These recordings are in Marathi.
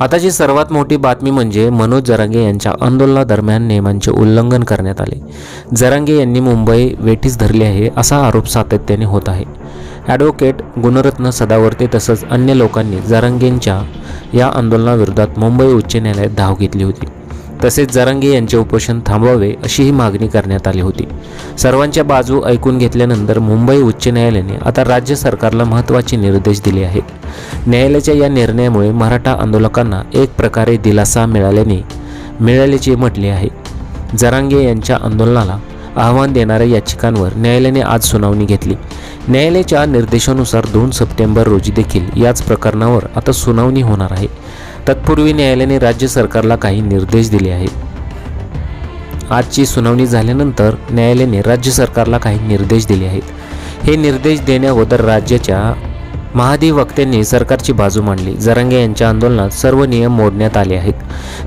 आताची सर्वात मोठी बातमी म्हणजे मनोज जरांगे यांच्या आंदोलनादरम्यान नियमांचे उल्लंघन करण्यात आले. जरांगे यांनी मुंबई वेठीस धरली आहे असा आरोप सातत्याने होत आहे. ॲडव्होकेट गुणरत्न सदावर्ते तसंच अन्य लोकांनी जरांगेंच्या या आंदोलनाविरोधात मुंबई उच्च न्यायालयात धाव घेतली होती. तसेच जरांगे यांचे उपोषण थांबवावे अशीही मागणी करण्यात आली होती. सर्वांच्या बाजू ऐकून घेतल्यानंतर मुंबई उच्च न्यायालयाने आता राज्य सरकारला महत्त्वाचे निर्देश दिले आहेत. न्यायालयाच्या या निर्णयामुळे मराठा आंदोलकांना एक प्रकारे दिलासा मिळाल्याने मिळाल्याचे म्हटले आहे. जरांगे यांच्या आंदोलनाला आव्हान देणाऱ्या याचिकांवर न्यायालयाने आज सुनावणी घेतली. न्यायालयाच्या निर्देशानुसार दोन सप्टेंबर रोजी देखील याच प्रकरणावर आता सुनावणी होणार आहे. तत्पूर्वी न्यायालयाने राज्य सरकारला काही निर्देश दिले आहेत. आजची सुनावणी झाल्यानंतर न्यायालयाने राज्य सरकारला काही निर्देश दिले आहेत. हे निर्देश देण्याअगोदर राज्याच्या महाधिवक्त्यांनी सरकारची बाजू मांडली. जरांगे यांच्या आंदोलनात सर्व नियम मोडण्यात आले आहेत.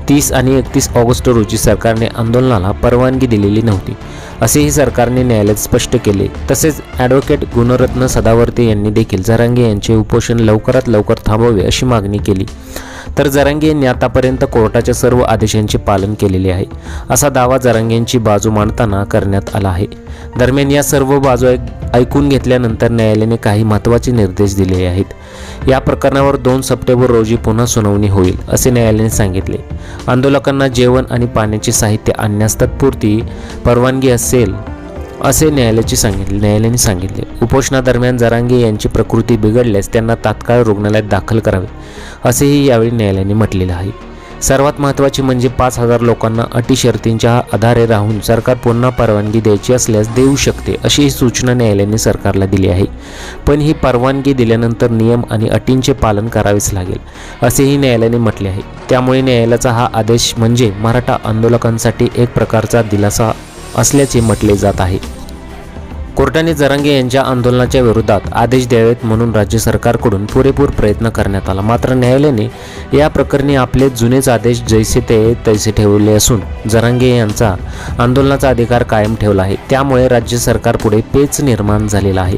तीस आणि एकतीस ऑगस्ट रोजी सरकारने आंदोलनाला परवानगी दिलेली नव्हती. असेही सरकारने न्यायालयात स्पष्ट केले. तसेच ॲडव्होकेट गुणरत्न सदावर्ते यांनी देखील जरांगे यांचे उपोषण लवकरात लवकर थांबवावे अशी मागणी केली. तर जरांगे यांनी आतापर्यंत कोर्टाच्या सर्व आदेशांचे पालन केलेले आहे असा दावा जरांगेंची बाजू मांडताना करण्यात आला आहे. दरम्यान या सर्व बाजू ऐक- ऐकून घेतल्यानंतर न्यायालयाने काही महत्त्वाचे निर्देश दिले आहेत. या प्रकरणावर दोन सप्टेंबर रोजी पुन्हा सुनावणी होईल असे न्यायालयाने सांगितले. आंदोलकांना जेवण आणि पाण्याचे साहित्य आणण्यास तत्पुरती परवानगी असेल असे न्यायालयाचे सांगितले न्यायालयाने सांगितले. उपोषणादरम्यान जरांगे यांची प्रकृती बिघडल्यास त्यांना तात्काळ रुग्णालयात दाखल करावे असेही यावेळी न्यायालयाने म्हटलेलं आहे. सर्वात महत्त्वाचे म्हणजे पाच हजार लोकांना अटी शर्तींच्या आधारे राहून सरकार पुन्हा परवानगी द्यायची असल्यास देऊ शकते अशी ही सूचना न्यायालयाने सरकारला दिली आहे. पण ही परवानगी दिल्यानंतर नियम आणि अटींचे पालन करावेच लागेल असेही न्यायालयाने म्हटले आहे. त्यामुळे न्यायालयाचा हा आदेश म्हणजे मराठा आंदोलकांसाठी एक प्रकारचा दिलासा असल्याचे म्हटले जात आहे. कोर्टाने जरांगे यांच्या आंदोलनाच्या विरोधात आदेश द्यावेत म्हणून राज्य सरकारकडून पुरेपूर प्रयत्न करण्यात आला. मात्र न्यायालयाने या प्रकरणी आपले जुनेच आदेश जैसे ते तैसे ठेवले असून जरांगे यांचा आंदोलनाचा अधिकार कायम ठेवला आहे. त्यामुळे राज्य सरकारपुढे पेच निर्माण झालेला आहे.